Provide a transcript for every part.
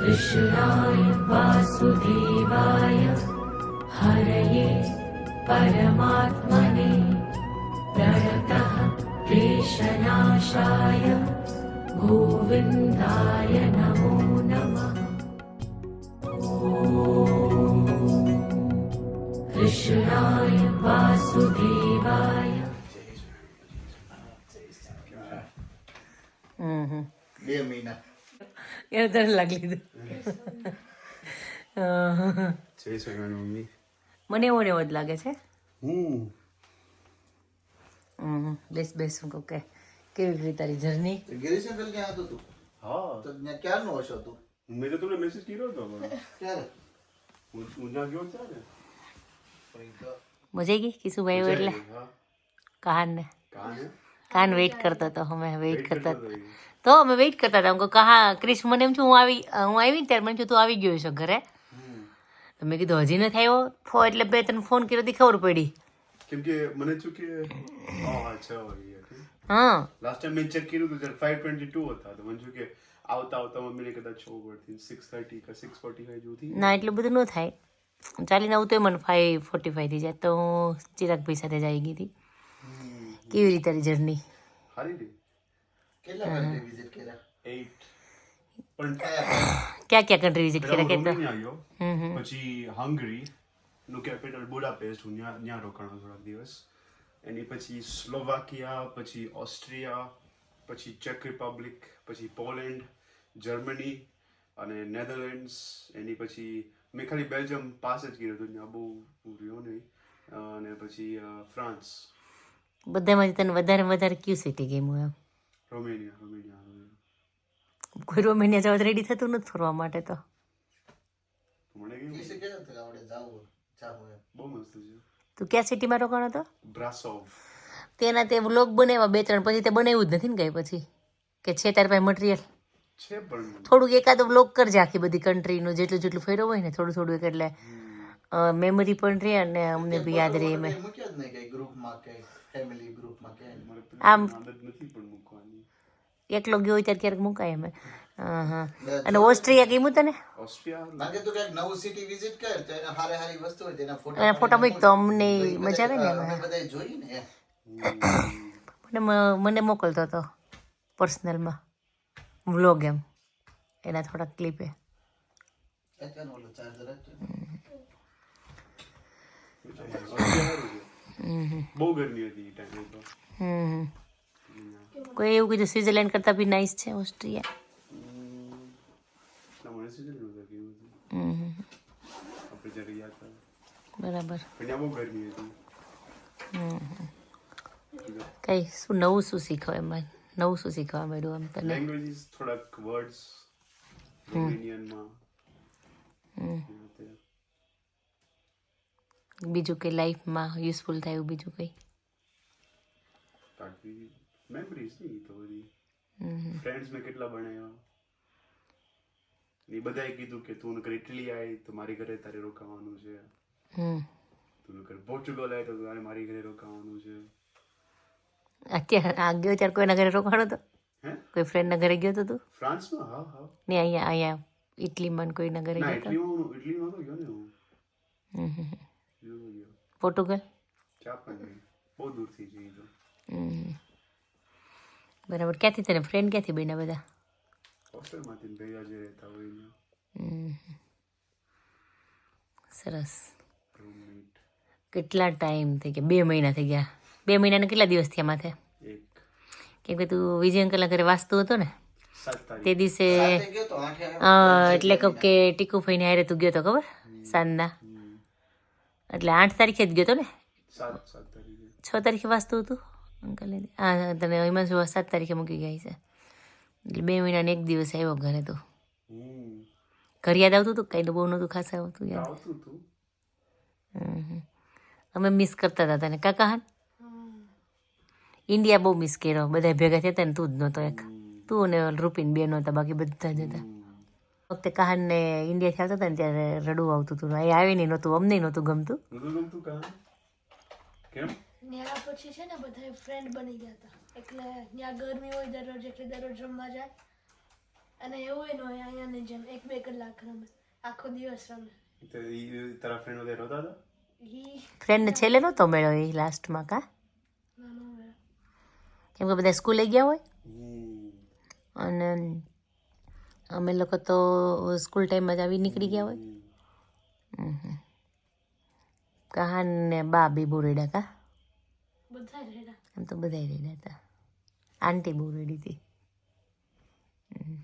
कृष्णाय वासुदेवाय हरये परमात्मने प्रणतः क्लेशनाशाय गोविन्दाय नमो नमः कृष्णाय वासुदेवाय હમ હમ બે મહિના એને તને લાગી લીધું જય સ્વામિનારાયણ મમ્મી. મને એવો ને એવો જ લાગે છે. હું? બેસ બેસ હું કહું કે કેવી રીતે તારી જર્ની? ગિરીશન પેલ ક્યાં હતો તું? હા. તો ત્યાં ક્યારનો હશો તું? મેં તો તમને મેસેજ કર્યો હતો ક્યારે? હું હું જ્યાં ગયો ત્યારે ને. પણ તો મજા ગઈ? કિશુભાઈ ભાઈ એટલે કહાન ને કહાન? હે? કાન વેઇટ કરતો હતો અમે વેઇટ કરતા હતા. તો અમે વેઇટ કરતા હતા. હું કહું કહા ક્રિશ મને એમ છું હું આવી હું આવી ત્યારે મને છું તું આવી ગયો છો ઘરે. તો મેં કીધું હજી નથી આવ્યો. ફો એટલે બે તને ફોન કર્યો હતી ખબર પડી. કેમ કે મને છું કે હા હા હા. લાસ્ટ ટાઈમ મેં ચેક કર્યું હતું ફાઈવ ટ્વેન્ટી ટુ હતા તો મને છું કે આવતા આવતા મમ્મીને કદાચ છ ઉપરથી સિક્સ થર્ટી કે સિક્સ ફોર્ટી ફાઈવ જેવું ના એટલું બધું ન થાય. ચાલીને આવું તો મને ફાઈવ ફોર્ટી ફાઈવ થઈ જાય તો હું ચિરાગભાઈ સાથે જ આવી ગઈ હતી. કેવી રીતે તારી જર્ની કેટલા ક્યાં ક્યાં કન્ટ્રી વિઝિટ કર્યા? હું કે પછી હંગરી નું કેપિટલ બુડાપેસ્ટ હું ત્યાં ત્યાં રોકાણો થોડાક દિવસ. એની પછી સ્લોવાકિયા પછી ઓસ્ટ્રિયા પછી ચેક રિપબ્લિક પછી પોલેન્ડ જર્મની અને નેધરલેન્ડ્સ એની પછી મેં ખાલી બેલ્જિયમ પાસે જ કર્યું હતું ત્યાં બહુ રહ્યો નહીં. અને પછી ફ્રાન્સ બધામાંથી તને વધારે વધારે ક્યુ સિટી ગમ્યું એમ? રોમેનિયા રોમેનિયા કોઈ રોમેનિયા જવા રેડી થતું નથી ફરવા માટે તો. તું ક્યાં સિટીમાં રોકાણો હતો બ્રાસોવ. તેના તે વ્લોગ બનાવ્યા બે ત્રણ પછી તે બનાવ્યું જ નથી ને કઈ પછી? કે છે તારી પાસે મટીરિયલ થોડુંક એકાદ વ્લોગ કરજે આખી બધી કન્ટ્રીનું જેટલું જેટલું ફેરવું હોય ને થોડું થોડું એક એટલે મેમરી પણ રહે અને અમને બી યાદ રહે એમ. કંઈ જ નહીં કઈ ગ્રુપમાં ફેમિલી ગ્રુપમાં કે આમ પણ મૂકવાની. એકલો ગયો હોય ત્યારે ક્યારેક મુકાય અમે હા હા અને ઓસ્ટ્રેલિયા ગયું તને? ઓસ્ટ્રિયા તો કંઈક નવું સિટી વિઝિટ કર તો એના હારે હારી વસ્તુ હોય તેના ફોટો એના ફોટા મૂક. તો અમને મજા આવે ને અમે એમાં જોઈ ને મને મને મોકલતો હતો પર્સનલમાં વ્લોગ એમ. એના થોડા ક્લિપે ચાર્જર બહુ ગરમી હતી ટાઈમે તો. હમ કોઈ એવું કીધું સ્વિટરલેન્ડ કરતાં બી નાઇસ છે ઓસ્ટ્રિયા. બરાબર. કઈ શું નવું શું શીખવા એમાં નવું શું શીખવા મળ્યું આમ તને? લેંગ્વેજીસ થોડાક વર્ડ્સ રોમેનિયનમાં બીજું કે લાઈફમાં યુઝફુલ થાય એવું બીજું કંઈ? મેમરીઝની તો બધી. ફ્રેન્ડ્સ મે કેટલા બનાવ્યા? એ બધાએ કીધું કે તું નકર ઇટલી આવી તો મારી ઘરે તારે રોકાવાનું છે. તું નકર પોર્ટુગલ આવી તો તારે મારી ઘરે રોકાવાનું છે. અત્યારે આ ગયો ત્યારે કોઈના ઘરે રોકાણો તો કોઈ ફ્રેન્ડના ઘરે ગયો તો તું? ફ્રાન્સમાં? હા હા. ને અહીંયા અહીંયા ઇટલીમાં ને કોઈના ઘરે ગયો તો? ઇટલીમાં ઇટલીમાં તો ગયો ને હું હમ હમ. ઇટલીમાં ગયો પોર્ટુગલ? બહુ દૂરથી. બરાબર. ક્યાંથી તને ફ્રેન્ડ ક્યાંથી બન્યા બધા? હોસ્ટેલમાંથી ભેગા જે રહેતા હોય સરસ. કેટલા ટાઈમ થઈ ગયા? બે મહિના થઈ ગયા. બે મહિનાને કેટલા દિવસ થયા માથે? કેમ કે તું વિજય અંકલના ઘરે વાંચતું હતો ને? તે દિવસે એટલે કહું કે ટીકુ ફઈને હારે તું ગયો તો ખબર? સાંજના. એટલે આઠ તારીખે જ ગયો તો ને? છ તારીખે વાંચતું હતું? અંકલ હા તને હિમાંશુ સાત તારીખે મૂકી ગયા છે. એટલે બે મહિનાને એક દિવસ આવ્યો ઘરે તો. ઘર યાદ આવતું હતું કંઈ બહુ નહોતું ખાસ આવતું યાદ? આવતું હતું. અમે મિસ કરતા હતા તને. કાકા હાન? ઇન્ડિયા બહુ મિસ કર્યો. બધા ભેગા થયા હતા ને તું જ નહોતો એક. તું ને રૂપીન બે નહોતા બાકી બધા જ હતા. વખતે કહાનને ઇન્ડિયાથી આવતા હતા ને ત્યારે રડવું આવતું હતું. અહીં આવી નહીં નહોતું અમને નહોતું ગમતું. કેમ? ન્યા પછી છે ને બધા ફ્રેન્ડ બની ગયા હતા. એટલે ત્યાં ગરમી હોય દરરોજ એટલે દરરોજ રમવા જાય. અને એવું એનો હોય અહીંયાની જેમ એક બે કલાક રમે. આખો દિવસ રમે. તો ઈ તારા ફ્રેન્ડ વગેરે હતા? હતા ફ્રેન્ડ ફ્રેન્ડને છેલ્લે નહોતો મળ્યો એ લાસ્ટમાં કા? કેમ કે બધા સ્કૂલે ગયા હોય? અને અમે લોકો તો સ્કૂલ ટાઈમમાં જ આવી નીકળી ગયા હોય. કહાન ને બા બી બહુ રેડા કા? એમ તો બધા રેડા હતા. આંટી બહુ રેડી હતી. હમ.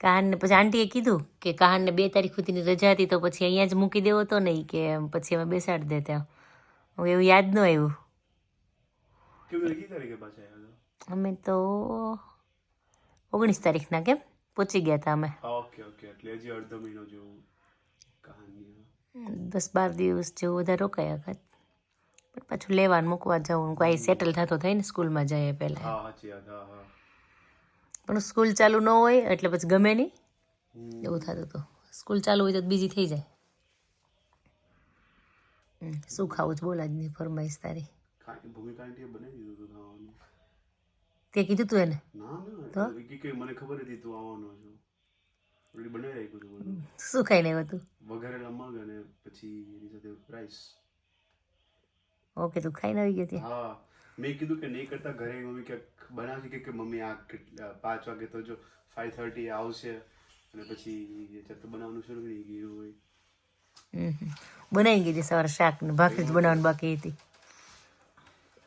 કહાનને પછી આંટીએ કીધું કે કહાનને બે તારીખ સુધીની રજા હતી તો પછી અહીંયા જ મૂકી દેવો તો નહીં કે પછી અમે બેસાડી દેતા હવે એવું યાદ ન આવ્યું. અમે તો ઓગણીસ તારીખના કેમ? પહોંચી ગયા હતા અમે. ઓકે ઓકે એટલે હજી અડધો મહિનો જેવું કહાની દસ બાર દિવસ જેવું બધા રોકાયા હતા પણ પાછું લેવા મૂકવા જવું કોઈ સેટલ થતો થાય ને સ્કૂલમાં જઈએ પહેલાં. પણ સ્કૂલ ચાલુ ન હોય એટલે પછી ગમે નહીં. એવું થતું હતું સ્કૂલ ચાલુ હોય તો બીજી થઈ જાય. શું ખાવું જ બોલા જ નહીં ફરમાઈશ તારી. ભૂમિકા બનાવી દીધું હતું ખાવાનું તે કીધું તું એને? ના તો? મને ખબર હતી તું આવવાનો છો. ઓલરેડી બનાવી રાખ્યું હતું શું ખાઈને લેવું તું? વઘારેલા મગ અને પછી એની સાથે રાઈસ ઓકે તું ખાઈને આવી ગઈ હતી હા. મેં કીધું કે નહીં કરતા ઘરે મમ્મી કે બનાવશે કે મમ્મી આ કેટલા પાંચ વાગે તો જો ફાઈવ થર્ટી આવશે અને પછી જ્યારે બનાવવાનું શરૂ કરી ગયું હોય. બનાવી ગઈ હતી સવારે શાક ને ભાખરી જ બનાવવાની બાકી હતી.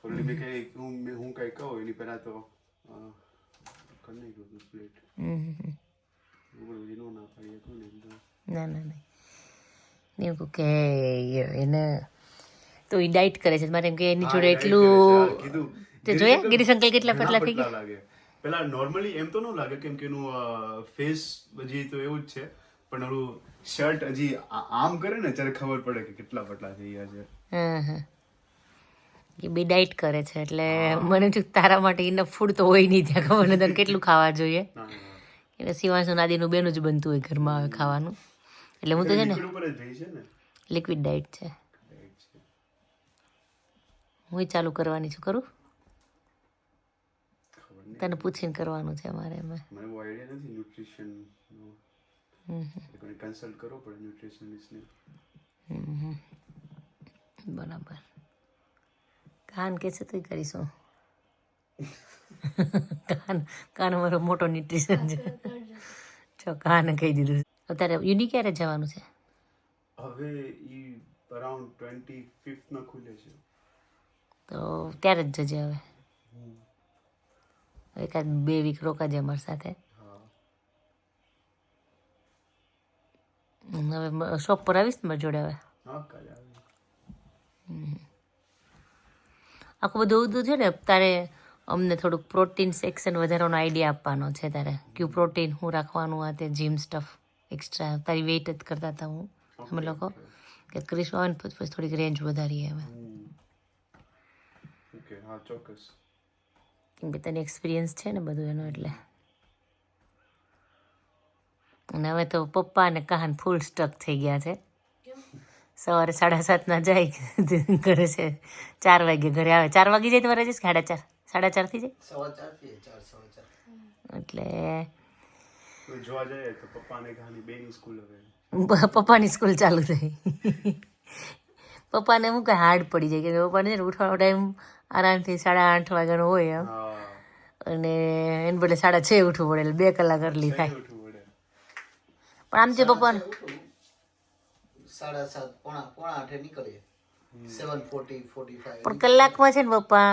ઓલરેડી મેં કઈ હું મેં હું કઈ કહું એની પહેલા તો કરી નાખ્યું હતું પ્લેટ હજી ન ના પાડી હતું ને તો ના ના નહીં એવું કે એને તો એ ડાયટ કરે છે મારે એમ કે એની જોડે એટલું કીધું તે જોયા ગિરીશ અંકલ કેટલા પતલા થઈ ગયા પેલા નોર્મલી એમ તો ન લાગે કેમ કે એનું ફેસ હજી તો એવું જ છે પણ ઓલું શર્ટ હજી આમ કરે ને ત્યારે ખબર પડે કે કેટલા પતલા થઈ ગયા છે હા હા એ બે ડાયટ કરે છે એટલે મને જો તારા માટે એને ફૂડ તો હોય નહીં ત્યાં ખબર. નથી કેટલું ખાવા જોઈએ. એટલે શિવાંશુ નાદીનું બેનું જ બનતું હોય ઘરમાં હવે ખાવાનું. એટલે હું તો છે ને લિક્વિડ ડાયટ છે. હું ચાલુ કરવાની છું કરું તને પૂછીને કરવાનું છે મારે એમાં. મને બહુ આઈડિયા નથી ન્યુટ્રિશન કન્સલ્ટ કરવો પડે ન્યુટ્રિશનિસ્ટને બરાબર. કાન કે છે તું કરીશું. કાન કાન અમારો મોટો ન્યુટ્રિશન છે. જો કાન કહી દીધું અત્યારે યુની ક્યારે જવાનું છે? હવે ઈ અરાઉન્ડ ટ્વેન્ટી ફિફ્થમાં ખુલે છે. તો ત્યારે જ જજે હવે. એકાદ બે વીક રોકાજે અમારી સાથે. હવે શોપ પર આવીશ ને મારી જોડે હવે? હા કાલે આવે આખું બધું બધું છે ને તારે અમને થોડુંક પ્રોટીન સેક્શન વધારવાનો આઈડિયા આપવાનો છે તારે. ક્યુ પ્રોટીન હું રાખવાનું આ તે જીમ સ્ટફ એક્સ્ટ્રા તારી વેઇટ જ કરતા હતા હું. અમે લોકો કે. ક્રિશ આવે ને પછી થોડીક રેન્જ વધારીએ હવે. ઓકે હા ચોક્કસ. કેમ કે તને એક્સપિરિયન્સ છે ને બધું એનું એટલે. અને હવે તો પપ્પા અને કહાન ફૂલ સ્ટક થઈ ગયા છે. સવારે સાડા સાતના જાય ઘરે છે ચાર વાગે ઘરે આવે. ચાર વાગે જાય તમારે જઈશ સાડા ચાર? સાડા ચાર થઈ જાય? એટલે પપ્પાને સ્કૂલ હવે. પ- પપ્પાની સ્કૂલ ચાલુ થઈ. પપ્પાને હું કાંઈ હાર્ડ પડી જાય કે પપ્પાને છે ને ઉઠવાનો ટાઈમ આરામથી સાડા આઠ વાગ્યાનો હોય એમ. અને એને બદલે સાડા છ ઉઠવું પડે એટલે બે કલાક અર્લી થાય. પણ આમ છે પપ્પાને. સાડા સાત પોણા પોણા આઠે નીકળીએ. સેવન ફોર્ટી ફોર્ટી ફાઈવ પણ કલાકમાં છે ને પપ્પા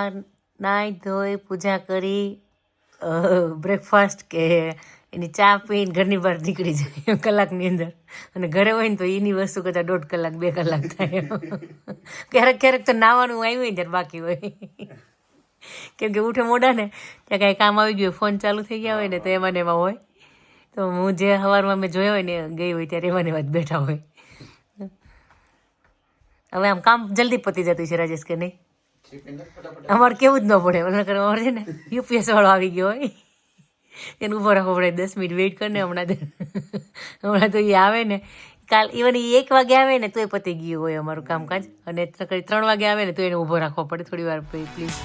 નાહી ધોઈ પૂજા કરી બ્રેકફાસ્ટ કે એની ચા પીને ઘરની બહાર નીકળી જાય કલાકની અંદર. અને ઘરે હોય ને તો એની વસ્તુ કદાચ દોઢ કલાક બે કલાક થાય ક્યારેક ક્યારેક તો નાવાનું આવ્યું હોય ને ત્યારે બાકી હોય. કેમ કે ઉઠે મોડા ને ત્યાં કાંઈ કામ આવી ગયું ફોન ચાલુ થઈ ગયા હોય ને તો એમાં ને એમાં હોય. તો હું જે સવારમાં મેં જોયો હોય ને ગઈ હોય ત્યારે એમાં ને એમાં જ બેઠા હોય. હવે આમ કામ જલ્દી પતી જતું છે રાજેશ કે નહીં? અમારે કેવું જ ન પડે. અમારે છે ને યુપીએસ વાળો આવી ગયો હોય. એને ઊભો રાખવો પડે. દસ મિનિટ વેઇટ કરીને હમણાં હમણાં તો એ આવે ને. કાલ ઇવન એ એક વાગે આવે ને તોય પતી ગયું હોય અમારું કામકાજ. અને ત્રણ વાગે આવે ને તો એને ઊભો રાખવો પડે થોડી વાર. Please please